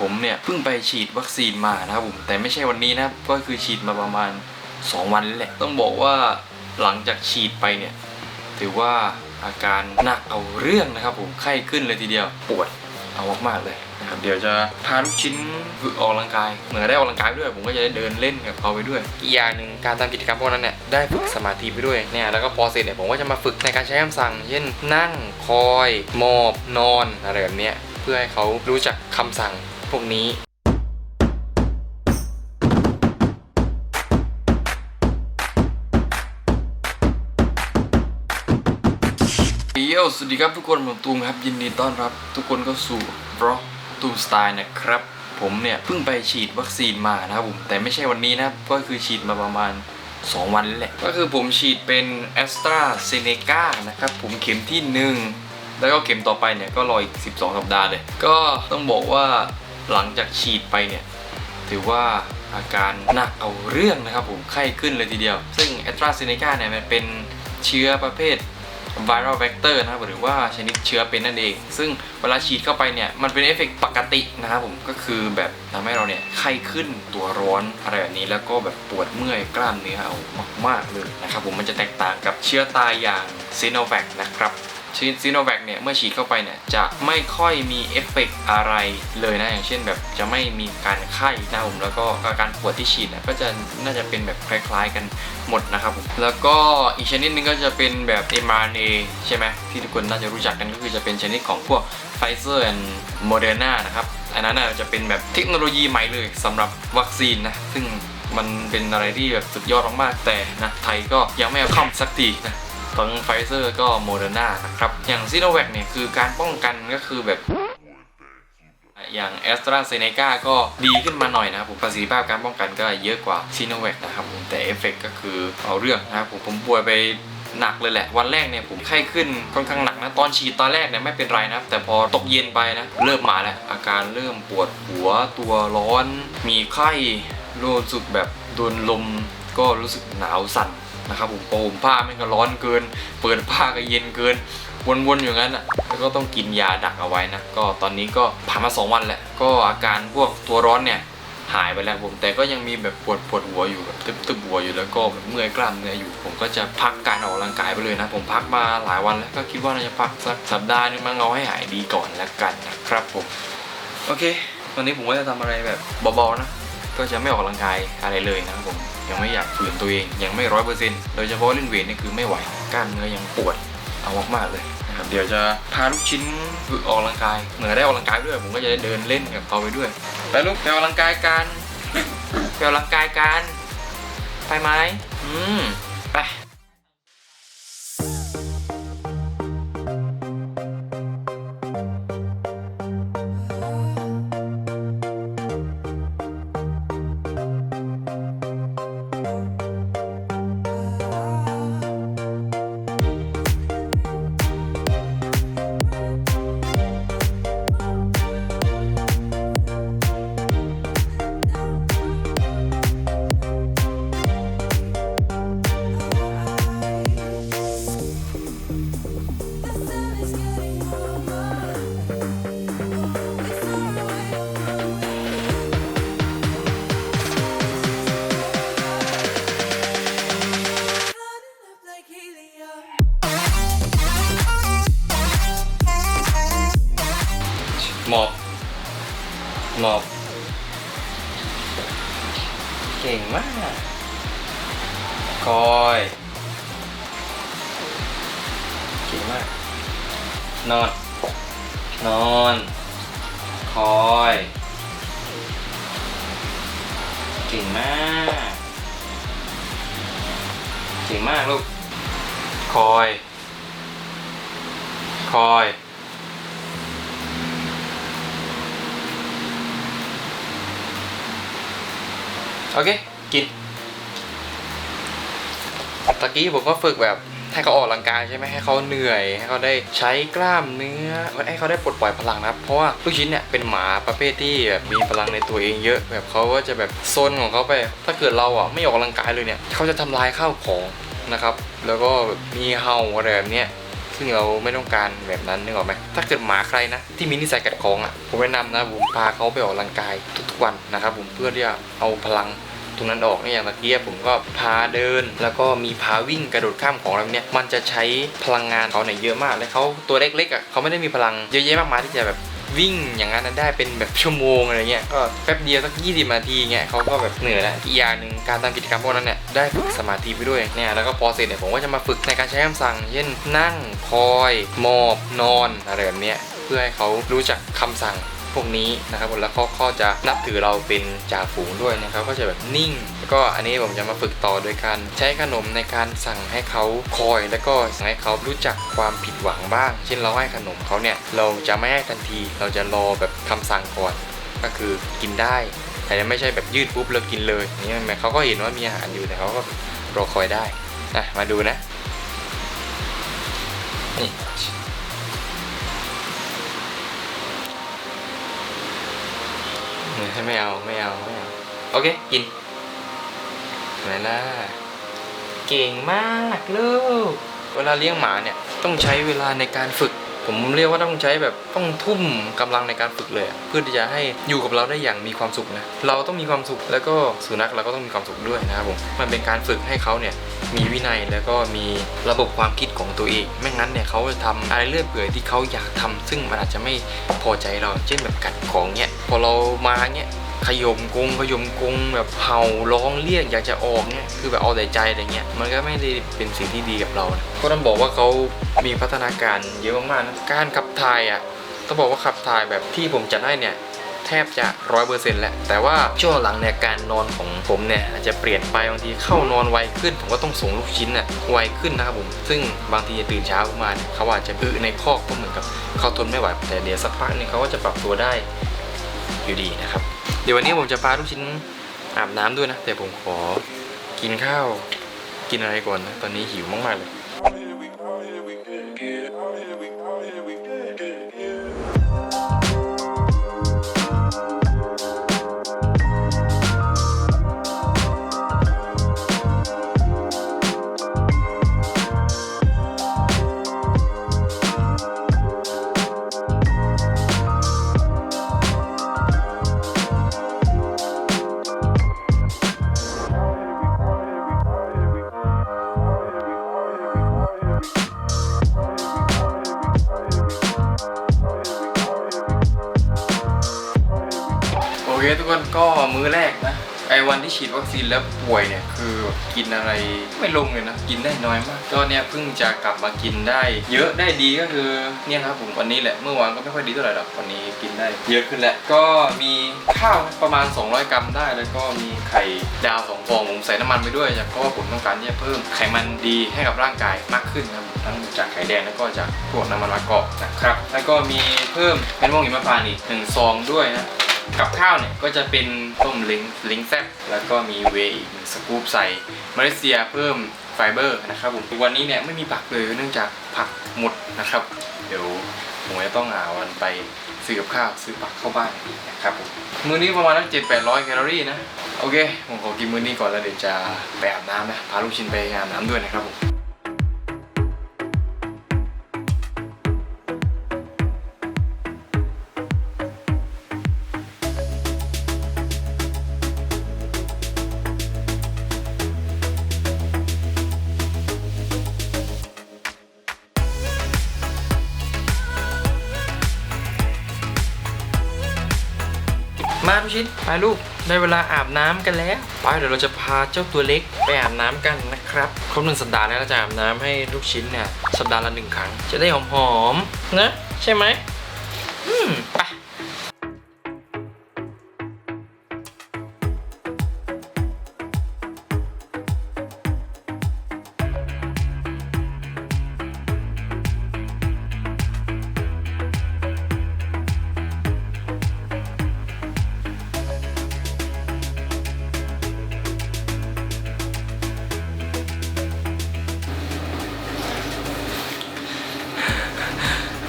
ผมเนี่ยเพิ่งไปฉีดวัคซีนมานะครับผมแต่ไม่ใช่วันนี้นะก็คือฉีดมาประมาณ 2 วันแล้วแหละ ต้องบอกว่าหลังจากฉีดไปเนี่ยถือว่าอาการหนักเอาเรื่องนะครับผมไข้ขึ้นเลยทีเดียวปวดเอามากๆเลยนะครับเดี๋ยวจะพาลูกชิ้นฝึกออกกำลังกายเหมือนได้ออกกำลังกายด้วย ผมก็จะได้เดินเล่นกับเขาไปด้วย อีกอย่างหนึ่งการทำกิจกรรมพวกนั้นเนี่ยได้ฝึกสมาธิไปด้วยเนี่ยแล้วก็พอเสร็จเนี่ยผมก็จะมาฝึกในการใช้คำสั่ง เช่นนั่งคอยหมอบนอนอะไรแบบเนี้ยเพื่อให้เขารู้จักคำสั่ง พวกนี้เยสวัสดีครับทุกคนผมตูมครับยินดีต้อนรับ ทุกคนเข้าสู่บล็อกตูมสไตล์นะครับ ผมเนี่ยเพิ่งไปฉีดวัคซีนมานะครับผมแต่ไม่ใช่วันนี้นะก็คือฉีดมาประมาณ 2 วันแหละ ก็คือผมฉีดเป็น a s t r a z เซ e c a นะครับผมเข็มที่ 1 แล้วก็เข็มต่อไปเนี่ยก็รออีก 12 สัปดาห์เลย ก็ต้องบอกว่า หลังจากฉีดไปเนี่ย ถือว่าอาการหนักเอาเรื่องนะครับผมไข้ขึ้นเลยทีเดียว ซึ่ง a s t r a z เซ e c a เนี่ยมันเป็นเชื้อประเภท viral vector นะครับหรือว่าชนิดเชื้อเป็นนั่นเอง ซึ่งเวลาฉีดเข้าไปเนี่ยมันเป็นเอฟเฟกต์ปกตินะครับผมก็คือแบบทำให้เราเนี่ยไข้ขึ้นตัวร้อนอะไรแบบนี้แล้วก็แบบปวดเมื่อยกล้ามเนื้อเอามากๆเลยนะครับผมมันจะแตกต่างกับเชื้อตายอย่างซีโนแวคนะครับ ซีโนแวคเนี่ย เมื่อฉีดเข้าไปเนี่ย จะไม่ค่อยมีเอฟเฟกต์อะไรเลยนะ อย่างเช่นแบบจะไม่มีการไข้นะผม แล้วก็อาการปวดที่ฉีดเนี่ยก็จะน่าจะเป็นแบบคล้ายๆกันหมดนะครับผม แล้วก็อีกชนิดหนึงก็จะเป็นแบบ mRNA ใช่ไหมที่ทุกคนน่าจะรู้จักกันก็คือจะเป็นชนิดของพวก Pfizer and Moderna นานะครับอันนั้นน่ะจะเป็นแบบเทคโนโลยีใหม่เลยสำหรับวัคซีนนะซึ่งมันเป็นอะไรที่แบบสุดยอดมากๆแต่นะไทยก็ยังไม่เอาเข้าสักทีนะ ทั้งไฟเซอร์ก็โมเดอร์นานะครับ อย่างซีโนแวคเนี่ยคือการป้องกันก็คือแบบอย่าง a s t r a z เซ e c a ก็ดีขึ้นมาหน่อยนะครับผมประสิทธิภาพการป้องกันก็เยอะกว่าซีโนแวคนะครับผมแต่เอฟเฟกก็คือเอาเรื่องนะครับผมผมป่วยไปหนักเลยแหละ วันแรกเนี่ยผมไข้ขึ้นค่อนข้างหนักนะ ตอนฉีดตอนแรกเนี่ยไม่เป็นไรนะ แต่พอตกเย็นไปนะ เริ่มมาแล้ว อาการเริ่มปวดหัวตัวร้อน มีไข้รู้สึกแบบโดนลมก็รู้สึกหนาวสั่น นะครับผมโปมผ้าแม่งก็ร้อนเกิน เปิดผ้าก็เย็นเกิน วนๆอยู่งั้นอะแล้วก็ต้องกินยาดักเอาไว้นะ ก็ตอนนี้ก็ผ่านมา 2 วันแหละ ก็อาการพวกตัวร้อนเนี่ยหายไปแล้วผมแต่ก็ยังมีแบบปวดปวดหัวอยู่แบบตึบตึบหัวอยู่แล้วก็แบบเมื่อยกล้ามเนื้ออยู่ ผมก็จะพักการออกกำลังกายไปเลยนะ ผมพักมาหลายวันแล้วก็คิดว่าน่าจะพักสักสัปดาห์นึงมั้งเอาให้หายดีก่อนแล้วกันนะครับผมโอเควันนี้ผมก็จะทำอะไรแบบเบาๆนะ ก็จะไม่ออกกำลังกายอะไรเลยนะครับผม ยังไม่อยากฝืนตัวเองยังไม่ร้อยเปอร์เซ็นต์โดยเฉพาะเล่นเวทนี่คือไม่ไหวกล้ามเนื้อยังปวดเอามากๆเลยนะครับเดี๋ยวจะพาลูกชิ้นฝึกออกกำลังกายเหมือนได้ออกกำลังกายด้วยผมก็จะได้เดินเล่นกับเขาไปด้วยไปลูกไปออกกำลังกายกันไปออกกำลังกายกันไปไหมอืม เก่งมาก เก่งมากลูก คอย คอย โอเค กิน ตะกี้ผมก็ฝึกแบบ ให้เขาออกกำลังกายใช่ไหมให้เขาเหนื่อย ให้เขาได้ใช้กล้ามเนื้อให้เขาได้ปลดปล่อยพลังนะครับเพราะว่าลูกชิ้นเนี่ยเป็นหมาประเภทที่แบบมีพลังในตัวเองเยอะ แบบเขาก็จะแบบซนของเขาไป ถ้าเกิดเราอะไม่ออกกำลังกายเลยเนี่ยเขาจะทำลายข้าวของนะครับ แล้วก็มีเห่าอะไรแบบเนี้ยซึ่งเราไม่ต้องการแบบนั้นนึกออกไหมถ้าเกิดหมาใครนะ ที่มีนิสัยกัดของอะผมแนะนำนะผมพาเขาไปออกกำลังกายทุกๆวันนะครับผมเพื่อที่จะเอาพลัง ตรงนั้นออกเนี่ยอย่างตะเกียบผมก็พาเดิน แล้วก็มีพาวิ่งกระโดดข้ามของอะไรเนี่ยมันจะใช้พลังงานเขาเนี่ยเยอะมากและเขาตัวเล็กๆอะเขาไม่ได้มีพลังเยอะแยะมากมายที่จะแบบวิ่งอย่างนั้นได้เป็นแบบชั่วโมงอะไรเงี้ยก็แป๊บเดียวสัก20นาทีเงี้ยเขาก็แบบเหนื่อยแล้วอีกอย่างหนึ่งการทำกิจกรรมพวกนั้นเนี่ยได้ฝึกสมาธิไปด้วยเนี่ยแล้วก็พอเสร็จเนี่ยผมก็จะมาฝึกในการใช้คำสั่ง เช่นนั่งคอยหมอบนอนอะไรแบบเนี้ยเพื่อให้เขารู้จักคำสั่ง พวกนี้นะครับแล้วเขาก็จะนับถือเราเป็นจ่าฝูงด้วยนะครับก็จะแบบนิ่ง แล้วก็อันนี้ผมจะมาฝึกต่อโดยการใช้ขนมในการสั่งให้เขาคอย แล้วก็สั่งให้เขารู้จักความผิดหวังบ้าง เช่นเราให้ขนมเขาเนี่ยเราจะไม่ให้ทันที เราจะรอแบบคำสั่งก่อนก็คือกินได้ แต่ไม่ใช่แบบยืดปุ๊บแล้วกินเลยนี่หมายเขาก็เห็นว่ามีอาหารอยู่แต่เขาก็รอคอยได้อะมาดูนะ ไม่เอาไม่เอาไม่เอาโอเค กินไหนล่ะเก่งมากลูก เวลาเลี้ยงหมาเนี่ย ต้องใช้เวลาในการฝึก ผมเรียกว่าต้องใช้แบบต้องทุ่มกำลังในการฝึกเลย เพื่อที่จะให้อยู่กับเราได้อย่างมีความสุขนะเราต้องมีความสุขแล้วก็สุนัขเราก็ต้องมีความสุขด้วยนะครับผมมันเป็นการฝึกให้เขาเนี่ยมีวินัยแล้วก็มีระบบความคิดของตัวเอง ไม่งั้นเนี่ยเขาจะทำอะไรเรื่อยเปื่อยที่เขาอยากทำซึ่งมันอาจจะไม่พอใจเราเช่นแบบกัดของเนี่ยพอเรามาเนี่ย ขยมกรงขยมกรงแบบเห่าร้องเรียกอยากจะออกเนี่ยคือแบบเอาแต่ใจอะไรเงี้ยมันก็ไม่ได้เป็นสิ่งที่ดีกับเรานะก็ต้องบอกว่าเขามีพัฒนาการเยอะมากๆนะการขับถ่ายอะต้องบอกว่าขับถ่ายแบบที่ผมจัดให้เนี่ยแทบจะร้อยเปอร์เซ็นต์แหละแต่ว่าช่วงหลังเนี่ยการนอนของผมเนี่ยอาจจะเปลี่ยนไปบางทีเข้านอนไวขึ้น ผมก็ต้องส่งลูกชิ้นอะไวขึ้นนะครับผม ซึ่งบางทีตื่นเช้าขึ้นมาเนี่ยเขาอาจจะอึในคอกก็เหมือนกับเขาทนไม่ไหวแต่เดี๋ยวสักพักนึงเขาก็จะปรับตัวได้อยู่ดีนะครับ เดี๋ยววันนี้ผมจะพาลูกชิ้นอาบน้ำด้วยนะ แต่ผมขอกินข้าว กินอะไรก่อนนะ ตอนนี้หิวมากๆเลย ก็มื้อแรกนะไอ้วันที่ฉีดวัคซีนแล้วป่วยเนี่ยคือกินอะไรไม่ลงเลยนะกินได้น้อยมากก็เนี่ยเพิ่งจะกลับมากินได้ เยอะได้ดีก็คือเนี่ยครับผมวันนี้แหละเมื่อวานก็ไม่ค่อยดีเท่าไหร่หรอกวันนี้กินได้ เยอะขึ้นแล้วก็มีข้าวประมาณ 200 กรัมได้ แล้วก็มีไข่ดาวสองฟองผมใส่น้ำมันไปด้วยเพราะว่าผมต้องการที่จะเพิ่มไขมันดีให้กับร่างกายมากขึ้นครับทั้งจากไข่แดงแล้วก็จากพวกน้ำมันมะกอกนะครับแล้วก็มีเพิ่มเป็นม่วงหิมพานต์อีกหนึ่งซองด้วยนะ กับข้าวเนี่ยก็จะเป็นต้มลิงลิงแซบแล้วก็มีเวย์อีกหนึ่งสกู๊ปใส่มาเลเซียเพิ่มไฟเบอร์นะครับผมวันนี้เนี่ยไม่มีผักเลยเนื่องจากผักหมดนะครับ เดี๋ยวผมจะต้องหาวันไปซื้อกับข้าวซื้อผักเข้าบ้านนะครับผมมื้อนี้ประมาณนักเจ็ดแปดร้อยแคลอรี่นะ โอเค ผมขอกินมื้อนี้ก่อนแล้วเดี๋ยวจะไปอาบน้ำนะ พาลูกชิ้นไปอาบน้ำด้วยนะครับผม มาทุกชิ้นไปลูกได้เวลาอาบน้ำกันแล้วไปเดี๋ยวเราจะพาเจ้าตัวเล็กไปอาบน้ำกันนะครับครบหนึ่งสัปดาห์แล้วเราจะอาบน้ำให้ลูกชิ้นเนี่ยสัปดาห์ละหนึ่งครั้ง จะได้หอมๆนะใช่ไหมอืม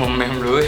มมแมมเลย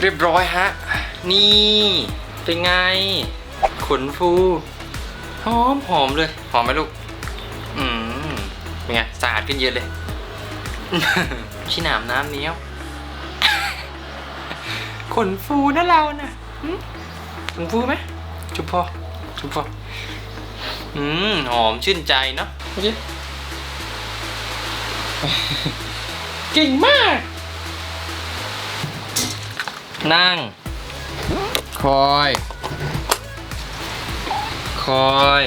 เรียบร้อยฮะ นี่ เป็นไง ขนฟู อมหอมเลย หอมไหมลูก อืม เป็นไง สะอาดขึ้นเยอะเลย ชิหนามน้ำเนี้ยว ขนฟูนะเรานะหึขนฟูไหม จุ๊บพอ จุ๊บพอ อืม หอมชื่นใจเนาะโอเคเก่งมาก นั่ง คอย คอย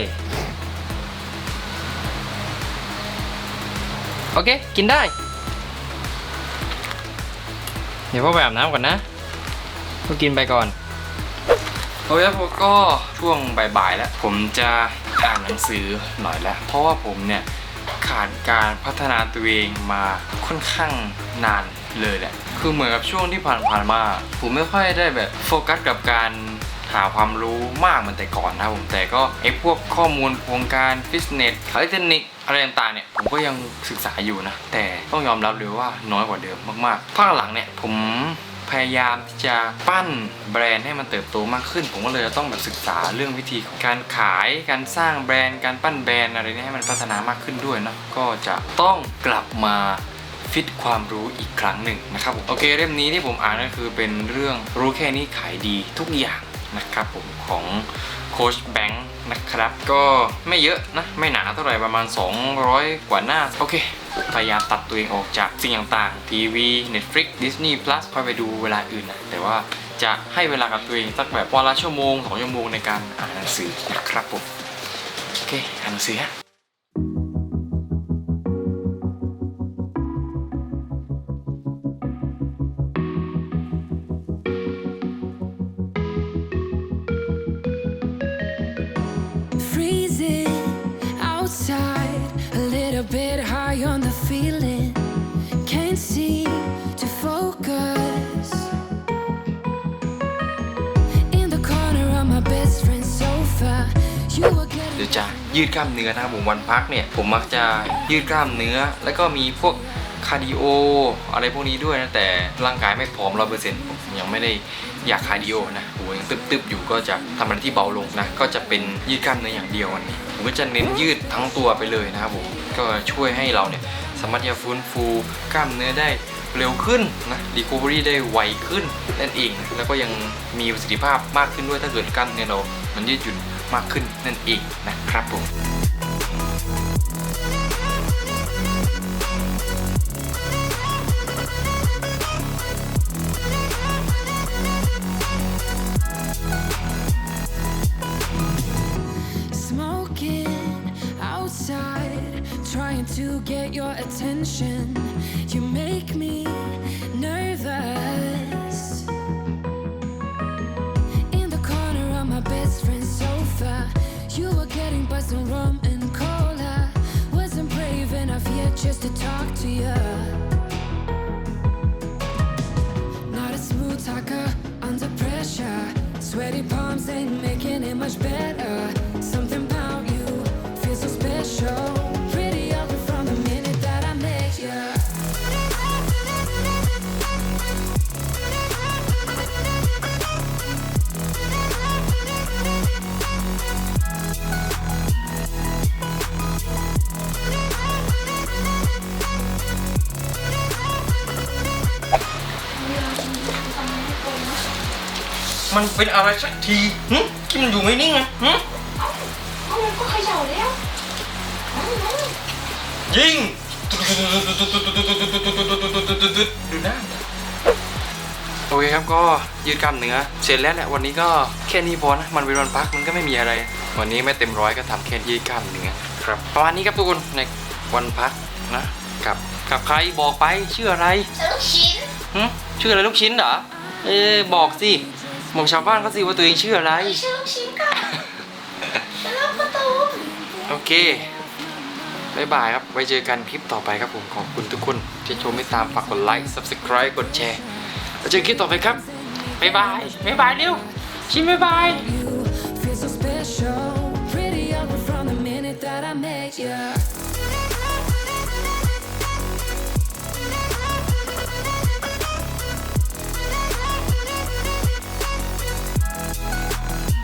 โอเค กินได้ เดี๋ยวพ่อไปอาบน้ำก่อนนะก็กินไปก่อนโอเคครับผมก็ช่วงบ่ายๆแล้ว ผมจะอ่านหนังสือหน่อยแล้ว เพราะว่าผมเนี่ยขาดการพัฒนาตัวเองมาค่อนข้างนานเลยแหละ คือเหมือนกับช่วงที่ผ่านๆมา ผมไม่ค่อยได้แบบโฟกัสกับการ หาความรู้มากเหมือนแต่ก่อนนะผมแต่ก็ไอ้พวกข้อมูลวงการฟิตเนสคาลิเทนิคอะไรต่างๆเนี่ยผมก็ยังศึกษาอยู่นะ แต่ต้องยอมรับเลยว่าน้อยกว่าเดิมมากๆภาคหลังเนี่ยผมพยายามที่จะปั้นแบรนด์ให้มันเติบโตมากขึ้น ผมก็เลยต้องแบบศึกษาเรื่องวิธีของการขายการสร้างแบรนด์การปั้นแบรนด์อะไรนี่ให้มันพัฒนามากขึ้นด้วยนะก็จะต้องกลับมาฟิตความรู้อีกครั้งหนึ่งนะครับผมโอเคเล่มนี้ที่ผมอ่านก็คือเป็นเรื่องรู้แค่นี้ขายดีทุกอย่าง นะครับผมของโค้ชแบงค์นะครับก็ไม่เยอะนะไม่หนาเท่าไหร่ประมาณ 200 กว่าหน้า โอเค พยายามตัดตัวเองออกจากสิ่งต่างๆ ทีวี Netflix Disney Plus ค่อยไปดูเวลาอื่นนะ แต่ว่าจะให้เวลากับตัวเองสักแบบวันละชั่วโมงสองชั่วโมงในการอ่านหนังสือนะครับผม โอเค อ่านหนังสือฮะ were เดี๋ยว getting. จะยืดกล้ามเนื้อนะครับผมวันพักเนี่ยผมมักจะยืดกล้ามเนื้อ แล้วก็มีพวกคาร์ดิโออะไรพวกนี้ด้วยนะแต่ร่างกายไม่พร้อมร้อยเปอร์เซ็นต์ผมยังไม่ได้อยากคาร์ดิโอนะหัวยังตึบๆอยู่ก็จะทำอะไรที่เบาลงนะก็จะเป็นยืดกล้ามเนื้ออย่างเดียววันนี้ผมก็จะเน้นยืดทั้งตัวไปเลยนะครับผมก็ช่วยให้เราเนี่ยสามารถจะฟื้นฟูกล้ามเนื้อได้เร็วขึ้นนะรีค o เวอรี่ได้ไวขึ้นนั่นเอง แล้วก็ยังมีประสิทธิภาพมากขึ้นด้วยถ้าเกิดกล้ามเนื้อเรามันยืดหยุ่น มากขึ้นนั่นเองนะครับผม just to talk to you. Not a smooth talker under pressure. Sweaty palms ain't making it much better. Something about you feels so special. มันเป็นอะไรสักทีหึที่มันอยู่ไม่นิ่งอะหึเอามันก็เขย่าแล้วยิงดูหน้าโอเคครับก็ยืดกล้ามเนื้อเสร็จแล้วแหละวันนี้ก็แค่นี้พอนะมันเป็นวันพักมันก็ไม่มีอะไร วันนี้ไม่เต็มร้อยก็ทำแค่ยืดกล้ามเนื้อครับประมาณนี้ครับทุกคนในวันพักนะกับกับใครบอกไปชื่ออะไร ลูกชิ้น หึชื่ออะไรลูกชิ้นเหรอ เอ๊ะบอกสิ บอกชาวบ้านเขาสิว่าตัวเองชื่ออะไรไม่ใช่ลูกชิ้นค่ะเป็นลูกประตูโอเคบายบายครับ ไว้เจอกันคลิปต่อไปครับผมขอบคุณทุกคนที่ชมไม่ตามฝากกดไลค์ subscribe กดแชร์แล้วเจอกันคลิปต่อไปครับบายบายบายบายเร็วชิมบายบาย You feel so special. Pretty ugly from the minute that I met you.